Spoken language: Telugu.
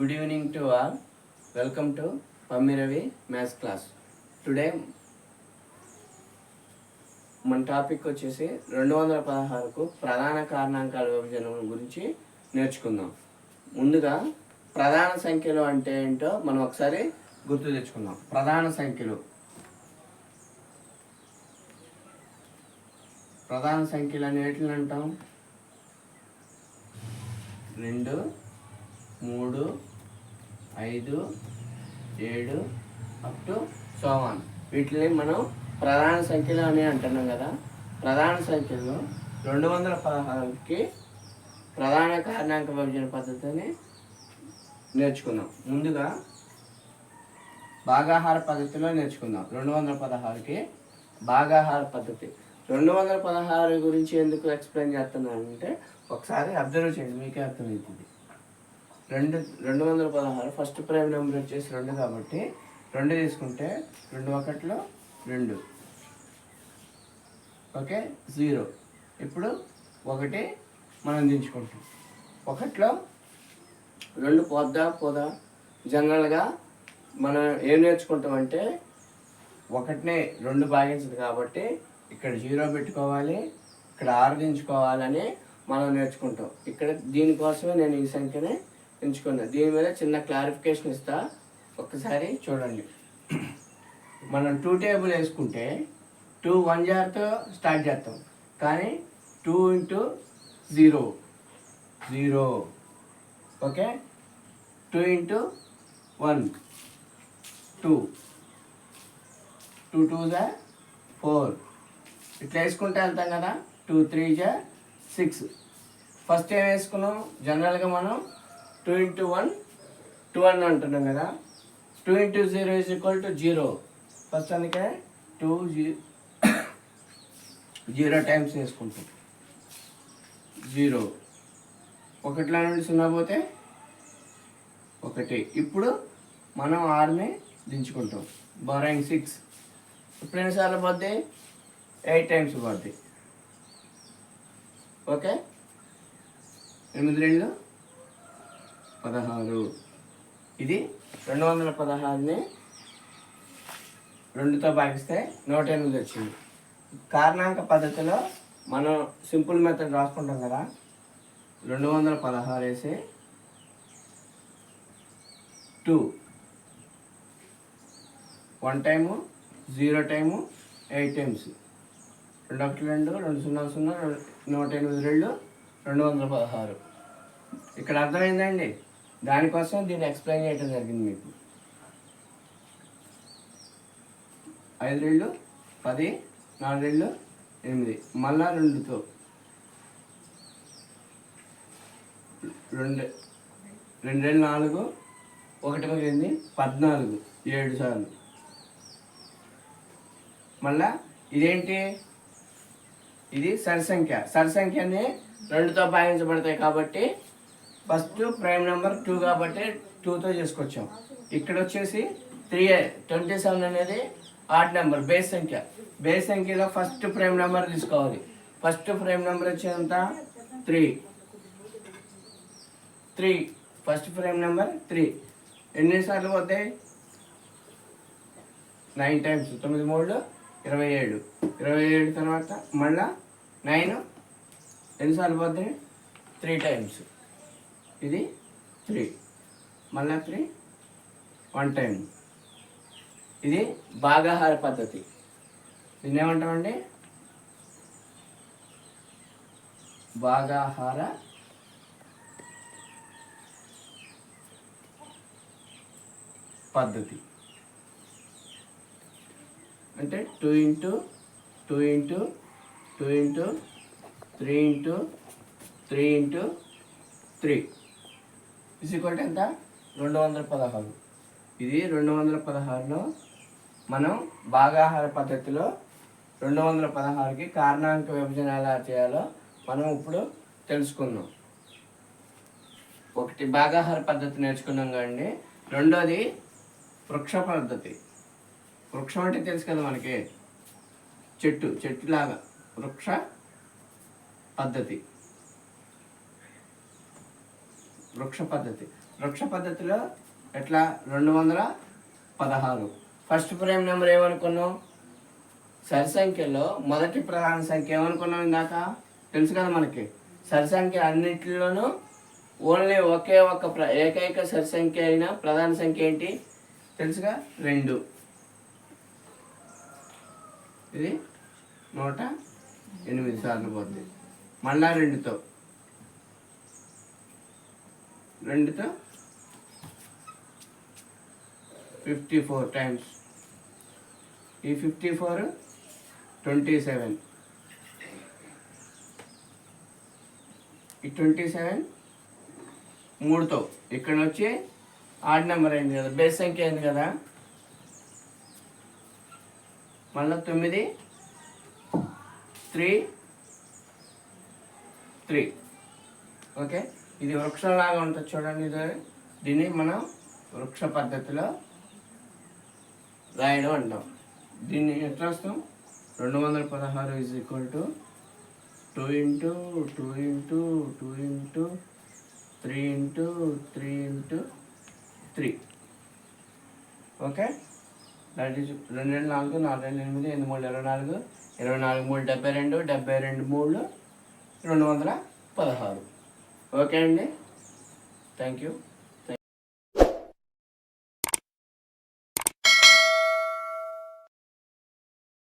Good evening to all welcome to Pammi Ravi maths class today మన టాపిక్ వచ్చేసి రెండు వందల పదహారుకు ప్రధాన కారణాంకాల విభజన గురించి నేర్చుకుందాం. ముందుగా ప్రధాన సంఖ్యలు అంటే ఏంటో మనం ఒకసారి గుర్తు తెచ్చుకుందాం. ప్రధాన సంఖ్యలు. ప్రధాన సంఖ్యలు అనేటిని అంటాం? రెండు మూడు ఐదు ఏడు అప్ టు సోమాన్. వీటిని మనం ప్రధాన సంఖ్యలు అని అంటున్నాం కదా. ప్రధాన సంఖ్యలు రెండు వందల పదహారుకి ప్రధాన కారణాంక విభజన పద్ధతిని నేర్చుకుందాం. ముందుగా భాగాహార పద్ధతిలో నేర్చుకుందాం. రెండు వందల పదహారుకి భాగాహార పద్ధతి. రెండు వందల పదహారు గురించి ఎందుకు ఎక్స్ప్లెయిన్ చేస్తున్నానంటే ఒకసారి అబ్జర్వ్ చేయండి మీకే అర్థమవుతుంది. రెండు రెండు వందల పదహారు ఫస్ట్ ప్రైమ్ నెంబర్ వచ్చేసి రెండు కాబట్టి రెండు తీసుకుంటే రెండు ఒకటిలో రెండు. ఓకే? జీరో ఇప్పుడు ఒకటి మనం దించుకుంటాం. ఒకటిలో రెండు పోద్దా? పోదా? జనరల్గా మనం ఏం నేర్చుకుంటామంటే ఒకటినే రెండు భాగించదు కాబట్టి ఇక్కడ జీరో పెట్టుకోవాలి ఇక్కడ ఆరు దించుకోవాలని మనం నేర్చుకుంటాం. ఇక్కడ దీనికోసమే నేను ఈ సంఖ్యనే ఎంచుకున్నా. దీని మీద చిన్న క్లారిఫికేషన్ ఇస్తా. ఒక్కసారి చూడండి. మనం టూ టేబుల్ వేసుకుంటే టూ వన్ జార్తో స్టార్ట్ చేస్తాం. కానీ two into zero zero okay two into one two two two జా ఫోర్ ఇట్లా వేసుకుంటే వెళ్తాం కదా? టూ త్రీ జా సిక్స్ ఫస్ట్ ఏం వేసుకున్నాం? జనరల్గా మనం two into one two one అంటున్నాం కదా. Two into zero is equal to zero. First అందుకే టూ జీ జీరో టైమ్స్ వేసుకుంటాం జీరో. ఒకటిలో నుండి సున్నా పోతే ఒకటి. ఇప్పుడు మనం ఆరుని దించుకుంటాం. బారాయింగ్ సిక్స్ ఇప్పుడు ఎన్నిసార్లు పోద్ది? ఎయిట్ టైమ్స్ పోద్ది. ఓకే ఎనిమిది రెండు. పదహారు. ఇది రెండు వందల పదహారుని రెండుతో భాగిస్తే నూట ఎనిమిది వచ్చింది. కారణాంక పద్ధతిలో మనం సింపుల్ మెథడ్ రాసుకుంటాం కదా రెండు వందల పదహారు వేసి two. One time zero time eight times. రెండు ఒకటి రెండు రెండు సున్నా సున్నా నూట ఎనిమిది రెండు రెండు వందల పదహారు. ఇక్కడ అర్థమైందండి దానికోసం దీన్ని ఎక్స్ప్లెయిన్ చేయడం జరిగింది మీకు. ఐదు రెండు పది నాలుగు రెండు ఎనిమిది. మళ్ళా రెండుతో. రెండు రెండు రెండు నాలుగు ఒకటి మిగిలింది పద్నాలుగు ఏడు సార్లు. మళ్ళా ఇదేంటి? ఇది సరిసంఖ్య. సరిసంఖ్యని రెండుతో భాగించబడతాయి కాబట్టి ఫస్ట్ ప్రైమ్ నెంబర్ టూ కాబట్టి టూతో చేసుకొచ్చాం. ఇక్కడ వచ్చేసి త్రీ ట్వంటీ సెవెన్ అనేది ఆడ్ నెంబర్ బేస్ సంఖ్య. బేస్ సంఖ్యలో ఫస్ట్ ప్రైమ్ నెంబర్ తీసుకోవాలి. ఫస్ట్ ప్రైమ్ నెంబర్ వచ్చేంత? Three. Three. First prime number three. ఎన్నిసార్లు పోతాయి? Nine times. తొమ్మిది మూడు ఇరవై ఏడు. ఇరవై ఏడు తర్వాత మళ్ళా నైన్. ఎన్నిసార్లు పోతాయి? Three times. ఇది త్రీ. మళ్ళా త్రీ. One time. ఇది భాగాహార పద్ధతి. దీన్నేమంటామండి భాగాహార పద్ధతి. అంటే two into two into two into three into three into three. Is equal ఎంత? రెండు వందల పదహారు. ఇది రెండు వందల పదహారులో మనం భాగాహార పద్ధతిలో రెండు వందల పదహారుకి కారణాంక విభజన ఎలా చేయాలో మనం ఇప్పుడు తెలుసుకుందాం. ఒకటి భాగాహార పద్ధతి నేర్చుకున్నాం కానీ రెండోది వృక్ష పద్ధతి. వృక్షం అంటే తెలుసు కదా మనకి? చెట్టు చెట్టులాగా వృక్ష పద్ధతి. వృక్ష పద్ధతి. వృక్ష పద్ధతిలో ఎట్లా? రెండు వందల పదహారు. ఫస్ట్ ప్రైమ్ నెంబర్ ఏమనుకున్నాం సరి సంఖ్యలో మొదటి ప్రధాన సంఖ్య ఏమనుకున్నాం ఇందాక? తెలుసు కదా మనకి. సరి సంఖ్య అన్నింటిలోనూ ఓన్లీ ఒకే ఒక ప్ర ఏకైక సరి సంఖ్య అయిన ప్రధాన సంఖ్య ఏంటి? తెలుసుగా? రెండు. ఇది నూట ఎనిమిది సార్లు పోతుంది మళ్ళా రెండుతో. రెండుతో ఫిఫ్టీ ఫోర్ టైమ్స్ ఈ ఫిఫ్టీ ఫోర్ ట్వంటీ సెవెన్ ఈ ట్వంటీ సెవెన్ మూడుతో. ఇక్కడ వచ్చి ఆడ్ నెంబర్ అయింది కదా బేస్ సంఖ్య అయింది కదా. మళ్ళీ తొమ్మిది త్రీ త్రీ ఓకే ఇది వృక్షంలాగా ఉంటుంది చూడండి ఇది. దీన్ని మనం వృక్ష పద్ధతిలో రాయడం అంటాం. దీన్ని ఎట్లా వస్తాం రెండు వందల పదహారు is equal to two into two into two into three into three into three okay that is రెండు రెండు నాలుగు నాలుగు రెండు ఎనిమిది ఎనిమిది మూడు ఇరవై నాలుగు ఇరవై నాలుగు మూడు డెబ్బై రెండు డెబ్బై రెండు మూడు రెండు వందల పదహారు. ఓకే అండి. Thank you